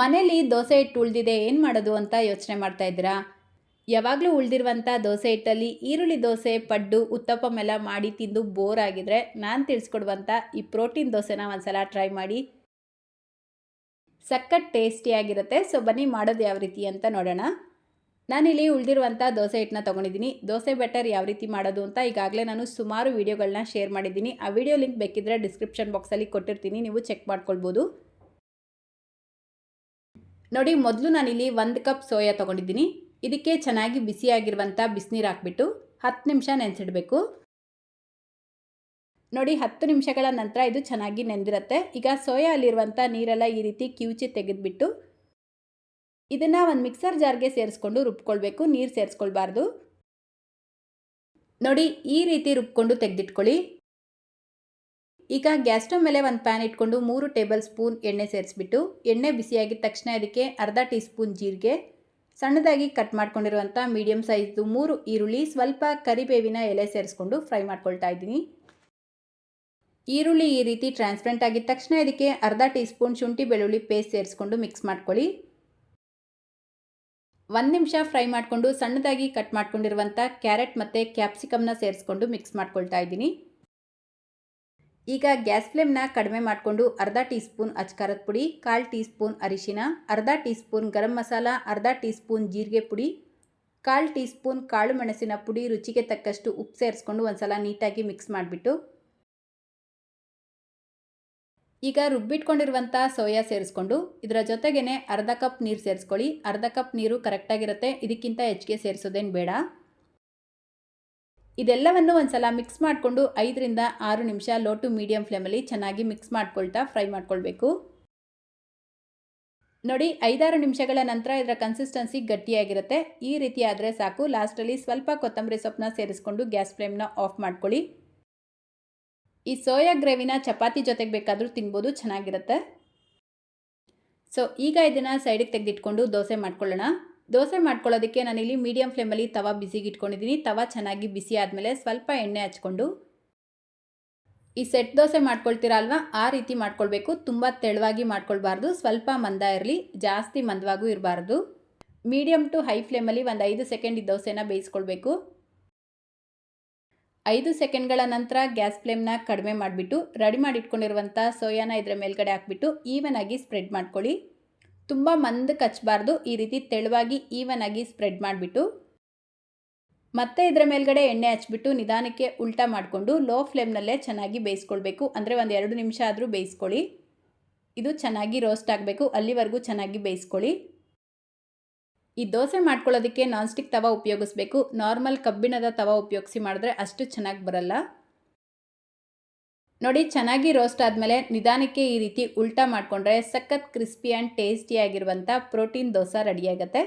ಮನೇಲಿ ದೋಸೆ ಹಿಟ್ಟು ಉಳಿದಿದೆ, ಏನು ಮಾಡೋದು ಅಂತ ಯೋಚನೆ ಮಾಡ್ತಾ ಇದ್ದೀರಾ? ಯಾವಾಗಲೂ ಉಳಿದಿರುವಂಥ ದೋಸೆ ಹಿಟ್ಟಲ್ಲಿ ಈರುಳ್ಳಿ ದೋಸೆ, ಪಡ್ಡು, ಉತ್ತಪ್ಪಮ್ ಎಲ್ಲ ಮಾಡಿ ತಿಂದು ಬೋರ್ ಆಗಿದ್ರೆ ನಾನು ತಿಳಿಸ್ಕೊಡುವಂಥ ಈ ಪ್ರೋಟೀನ್ ದೋಸೆನ ಒಂದ್ಸಲ ಟ್ರೈ ಮಾಡಿ. ಸಖತ್ ಟೇಸ್ಟಿಯಾಗಿರುತ್ತೆ ಸೊ ಬನ್ನಿ ಮಾಡೋದು ಯಾವ ರೀತಿ ಅಂತ ನೋಡೋಣ. ನಾನಿಲ್ಲಿ ಉಳಿದಿರುವಂಥ ದೋಸೆ ಹಿಟ್ಟನ್ನ ತೊಗೊಂಡಿದ್ದೀನಿ. ದೋಸೆ ಬೆಟರ್ ಯಾವ ರೀತಿ ಮಾಡೋದು ಅಂತ ಈಗಾಗಲೇ ನಾನು ಸುಮಾರು ವೀಡಿಯೋಗಳನ್ನ ಶೇರ್ ಮಾಡಿದ್ದೀನಿ. ಆ ವಿಡಿಯೋ ಲಿಂಕ್ ಬೇಕಿದ್ದರೆ ಡಿಸ್ಕ್ರಿಪ್ಷನ್ ಬಾಕ್ಸಲ್ಲಿ ಕೊಟ್ಟಿರ್ತೀನಿ. ನೀವು ಚೆಕ್ ಮಾಡ್ಕೊಳ್ಬೋದು. ನೋಡಿ, ಮೊದಲು ನಾನಿಲ್ಲಿ ಒಂದು ಕಪ್ ಸೋಯಾ ತೊಗೊಂಡಿದ್ದೀನಿ. ಇದಕ್ಕೆ ಚೆನ್ನಾಗಿ ಬಿಸಿಯಾಗಿರುವಂಥ ಬಿಸಿನೀರು ಹಾಕ್ಬಿಟ್ಟು ಹತ್ತು ನಿಮಿಷ ನೆನೆಸಿಡಬೇಕು. ನೋಡಿ, ಹತ್ತು ನಿಮಿಷಗಳ ನಂತರ ಇದು ಚೆನ್ನಾಗಿ ನೆಂದಿರುತ್ತೆ. ಈಗ ಸೋಯಾ ಅಲ್ಲಿರುವಂಥ ನೀರೆಲ್ಲ ಈ ರೀತಿ ಕಿವುಚಿ ತೆಗೆದುಬಿಟ್ಟು ಇದನ್ನು ಒಂದು ಮಿಕ್ಸರ್ ಜಾರ್ಗೆ ಸೇರಿಸ್ಕೊಂಡು ರುಬ್ಕೊಳ್ಬೇಕು. ನೀರು ಸೇರಿಸ್ಕೊಳ್ಬಾರ್ದು. ನೋಡಿ, ಈ ರೀತಿ ರುಬ್ಕೊಂಡು ತೆಗೆದಿಟ್ಕೊಳ್ಳಿ. ಈಗ ಗ್ಯಾಸ್ ಸ್ಟವ್ ಮೇಲೆ ಒಂದು ಪ್ಯಾನ್ ಇಟ್ಕೊಂಡು ಮೂರು ಟೇಬಲ್ ಸ್ಪೂನ್ ಎಣ್ಣೆ ಸೇರಿಸ್ಬಿಟ್ಟು ಎಣ್ಣೆ ಬಿಸಿಯಾಗಿದ ತಕ್ಷಣ ಅದಕ್ಕೆ ಅರ್ಧ ಟೀ ಸ್ಪೂನ್ ಜೀರಿಗೆ, ಸಣ್ಣದಾಗಿ ಕಟ್ ಮಾಡ್ಕೊಂಡಿರುವಂಥ ಮೀಡಿಯಮ್ ಸೈಜ್ದು ಮೂರು ಈರುಳ್ಳಿ, ಸ್ವಲ್ಪ ಕರಿಬೇವಿನ ಎಲೆ ಸೇರಿಸ್ಕೊಂಡು ಫ್ರೈ ಮಾಡ್ಕೊಳ್ತಾ ಇದ್ದೀನಿ. ಈರುಳ್ಳಿ ಈ ರೀತಿ ಟ್ರಾನ್ಸ್ಪರೆಂಟ್ ಆಗಿದ ತಕ್ಷಣ ಇದಕ್ಕೆ ಅರ್ಧ ಟೀ ಸ್ಪೂನ್ ಶುಂಠಿ ಬೆಳ್ಳುಳ್ಳಿ ಪೇಸ್ಟ್ ಸೇರಿಸ್ಕೊಂಡು ಮಿಕ್ಸ್ ಮಾಡ್ಕೊಳ್ಳಿ. ಒಂದು ನಿಮಿಷ ಫ್ರೈ ಮಾಡಿಕೊಂಡು ಸಣ್ಣದಾಗಿ ಕಟ್ ಮಾಡ್ಕೊಂಡಿರುವಂಥ ಕ್ಯಾರೆಟ್ ಮತ್ತು ಕ್ಯಾಪ್ಸಿಕಮ್ನ ಸೇರಿಸ್ಕೊಂಡು ಮಿಕ್ಸ್ ಮಾಡ್ಕೊಳ್ತಾ ಇದ್ದೀನಿ. ಈಗ ಗ್ಯಾಸ್ ಫ್ಲೇಮ್ನ ಕಡಿಮೆ ಮಾಡಿಕೊಂಡು ಅರ್ಧ ಟೀ ಸ್ಪೂನ್ ಅಚ್ಕಾರದ ಪುಡಿ, ಕಾಲು ಟೀ ಸ್ಪೂನ್ ಅರಿಶಿನ, ಅರ್ಧ ಟೀ ಸ್ಪೂನ್ ಗರಂ ಮಸಾಲ, ಅರ್ಧ ಟೀ ಸ್ಪೂನ್ ಜೀರಿಗೆ ಪುಡಿ, ಕಾಲು ಟೀ ಸ್ಪೂನ್ ಕಾಳು ಮೆಣಸಿನ ಪುಡಿ ರುಚಿಗೆ ತಕ್ಕಷ್ಟು ಉಪ್ಪು ಸೇರಿಸ್ಕೊಂಡು ಒಂದ್ಸಲ ನೀಟಾಗಿ ಮಿಕ್ಸ್ ಮಾಡಿಬಿಟ್ಟು ಈಗ ರುಬ್ಬಿಟ್ಕೊಂಡಿರುವಂಥ ಸೋಯಾ ಸೇರಿಸ್ಕೊಂಡು ಇದರ ಜೊತೆಗೇ ಅರ್ಧ ಕಪ್ ನೀರು ಸೇರಿಸ್ಕೊಳ್ಳಿ. ಅರ್ಧ ಕಪ್ ನೀರು ಕರೆಕ್ಟಾಗಿರುತ್ತೆ. ಇದಕ್ಕಿಂತ ಹೆಚ್ಚಿಗೆ ಸೇರಿಸೋದೇನು ಬೇಡ. ಇದೆಲ್ಲವನ್ನು ಒಂದ್ಸಲ ಮಿಕ್ಸ್ ಮಾಡಿಕೊಂಡು ಐದರಿಂದ ಆರು ನಿಮಿಷ ಲೋ ಟು ಮೀಡಿಯಮ್ ಫ್ಲೇಮಲ್ಲಿ ಚೆನ್ನಾಗಿ ಮಿಕ್ಸ್ ಮಾಡ್ಕೊಳ್ತಾ ಫ್ರೈ ಮಾಡ್ಕೊಳ್ಬೇಕು. ನೋಡಿ, ಐದಾರು ನಿಮಿಷಗಳ ನಂತರ ಇದರ ಕನ್ಸಿಸ್ಟೆನ್ಸಿ ಗಟ್ಟಿಯಾಗಿರುತ್ತೆ. ಈ ರೀತಿ ಆದರೆ ಸಾಕು. ಲಾಸ್ಟಲ್ಲಿ ಸ್ವಲ್ಪ ಕೊತ್ತಂಬರಿ ಸೊಪ್ಪನ್ನ ಸೇರಿಸ್ಕೊಂಡು ಗ್ಯಾಸ್ ಫ್ಲೇಮ್ನ ಆಫ್ ಮಾಡ್ಕೊಳ್ಳಿ. ಈ ಸೋಯಾ ಗ್ರೇವಿನ ಚಪಾತಿ ಜೊತೆಗೆ ಬೇಕಾದರೂ ತಿನ್ಬೋದು, ಚೆನ್ನಾಗಿರುತ್ತೆ. ಸೊ ಈಗ ಇದನ್ನು ಸೈಡಿಗೆ ತೆಗೆದಿಟ್ಕೊಂಡು ದೋಸೆ ಮಾಡ್ಕೊಳ್ಳೋಣ. ದೋಸೆ ಮಾಡ್ಕೊಳ್ಳೋದಕ್ಕೆ ನಾನಿಲ್ಲಿ ಮೀಡಿಯಮ್ ಫ್ಲೇಮಲ್ಲಿ ತವ ಬಿಸಿಗೆ ಇಟ್ಕೊಂಡಿದ್ದೀನಿ ತವ ಚೆನ್ನಾಗಿ ಬಿಸಿ ಆದಮೇಲೆ ಸ್ವಲ್ಪ ಎಣ್ಣೆ ಹಚ್ಕೊಂಡು. ಈ ಸೆಟ್ ದೋಸೆ ಮಾಡ್ಕೊಳ್ತೀರಾ ಅಲ್ವಾ? ಆ ರೀತಿ ಮಾಡ್ಕೊಳ್ಬೇಕು. ತುಂಬ ತೆಳುವಾಗಿ ಮಾಡ್ಕೊಳ್ಬಾರ್ದು. ಸ್ವಲ್ಪ ಮಂದ ಇರಲಿ. ಜಾಸ್ತಿ ಮಂದವಾಗೂ ಇರಬಾರ್ದು. ಮೀಡಿಯಮ್ ಟು ಹೈ ಫ್ಲೇಮಲ್ಲಿ ಒಂದು ಐದು ಸೆಕೆಂಡ್ ಈ ದೋಸೆನ ಬೇಯಿಸ್ಕೊಳ್ಬೇಕು. ಐದು ಸೆಕೆಂಡ್ಗಳ ನಂತರ ಗ್ಯಾಸ್ ಫ್ಲೇಮ್ನ ಕಡಿಮೆ ಮಾಡಿಬಿಟ್ಟು, ರೆಡಿ ಮಾಡಿ ಇಟ್ಕೊಂಡಿರುವಂಥ ಸೋಯಾನ ಇದರ ಮೇಲ್ಗಡೆ ಹಾಕ್ಬಿಟ್ಟು ಈವನ್ ಆಗಿ ಸ್ಪ್ರೆಡ್ ಮಾಡ್ಕೊಳ್ಳಿ. ತುಂಬ ಮಂದಕ್ಕೆ ಹಚ್ಚಬಾರ್ದು ಈ ರೀತಿ ತೆಳುವಾಗಿ ಈವನ್ ಆಗಿ ಸ್ಪ್ರೆಡ್ ಮಾಡಿಬಿಟ್ಟು. ಮತ್ತೆ ಇದರ ಮೇಲ್ಗಡೆ ಎಣ್ಣೆ ಹಚ್ಬಿಟ್ಟು ನಿಧಾನಕ್ಕೆ ಉಲ್ಟಾ ಮಾಡಿಕೊಂಡು ಲೋ ಫ್ಲೇಮ್ನಲ್ಲೇ ಚೆನ್ನಾಗಿ ಬೇಯಿಸ್ಕೊಳ್ಬೇಕು. ಅಂದರೆ ಒಂದು ಎರಡು ನಿಮಿಷ ಆದರೂ ಬೇಯಿಸ್ಕೊಳ್ಳಿ. ಇದು ಚೆನ್ನಾಗಿ ರೋಸ್ಟ್ ಆಗಬೇಕು. ಅಲ್ಲಿವರೆಗೂ ಚೆನ್ನಾಗಿ ಬೇಯಿಸ್ಕೊಳ್ಳಿ. ಈ ದೋಸೆ ಮಾಡ್ಕೊಳ್ಳೋದಕ್ಕೆ ನಾನ್ಸ್ಟಿಕ್ ತವ ಉಪಯೋಗಿಸ್ಬೇಕು. ನಾರ್ಮಲ್ ಕಬ್ಬಿಣದ ತವ ಉಪಯೋಗಿಸಿ ಮಾಡಿದ್ರೆ ಅಷ್ಟು ಚೆನ್ನಾಗಿ ಬರಲ್ಲ. ನೋಡಿ, ಚೆನ್ನಾಗಿ ರೋಸ್ಟ್ ಆದಮೇಲೆ ನಿಧಾನಕ್ಕೆ ಈ ರೀತಿ ಉಲ್ಟಾ ಮಾಡಿಕೊಂಡ್ರೆ ಸಖತ್ ಕ್ರಿಸ್ಪಿ ಆ್ಯಂಡ್ ಟೇಸ್ಟಿಯಾಗಿರುವಂಥ ಪ್ರೋಟೀನ್ ದೋಸೆ ರೆಡಿಯಾಗುತ್ತೆ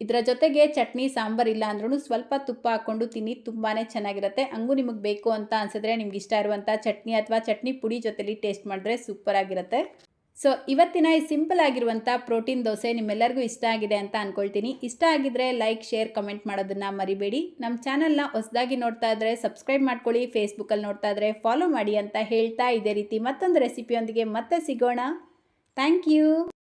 ಇದರ ಜೊತೆಗೆ ಚಟ್ನಿ, ಸಾಂಬಾರು ಇಲ್ಲ ಅಂದ್ರೂ ಸ್ವಲ್ಪ ತುಪ್ಪ ಹಾಕ್ಕೊಂಡು ತಿನ್ನಿ ತುಂಬಾ ಚೆನ್ನಾಗಿರುತ್ತೆ. ಹಂಗೂ ನಿಮಗೆ ಬೇಕು ಅಂತ ಅನಿಸಿದ್ರೆ ನಿಮ್ಗೆ ಇಷ್ಟ ಇರುವಂಥ ಚಟ್ನಿ ಅಥವಾ ಚಟ್ನಿ ಪುಡಿ ಜೊತೆಲಿ ಟೇಸ್ಟ್ ಮಾಡಿದ್ರೆ ಸೂಪರ್ ಆಗಿರುತ್ತೆ. ಸೊ ಇವತ್ತಿನ ಈ ಸಿಂಪಲ್ ಆಗಿರುವಂಥ ಪ್ರೋಟೀನ್ ದೋಸೆ ನಿಮ್ಮೆಲ್ಲರಿಗೂ ಇಷ್ಟ ಆಗಿದೆ ಅಂತ ಅಂದ್ಕೊಳ್ತೀನಿ ಇಷ್ಟ ಆಗಿದ್ರೆ ಲೈಕ್, ಶೇರ್, ಕಮೆಂಟ್ ಮಾಡೋದನ್ನು ಮರಿಬೇಡಿ. ನಮ್ಮ ಚಾನಲ್ನ ಹೊಸದಾಗಿ ನೋಡ್ತಾ ಇದ್ರೆ ಸಬ್ಸ್ಕ್ರೈಬ್ ಮಾಡ್ಕೊಳ್ಳಿ. ಫೇಸ್ಬುಕ್ಕಲ್ಲಿ ನೋಡ್ತಾ ಇದ್ರೆ ಫಾಲೋ ಮಾಡಿ ಅಂತ ಹೇಳ್ತಾ ಇದೇ ರೀತಿ ಮತ್ತೊಂದು ರೆಸಿಪಿಯೊಂದಿಗೆ ಮತ್ತೆ ಸಿಗೋಣ. Thank you.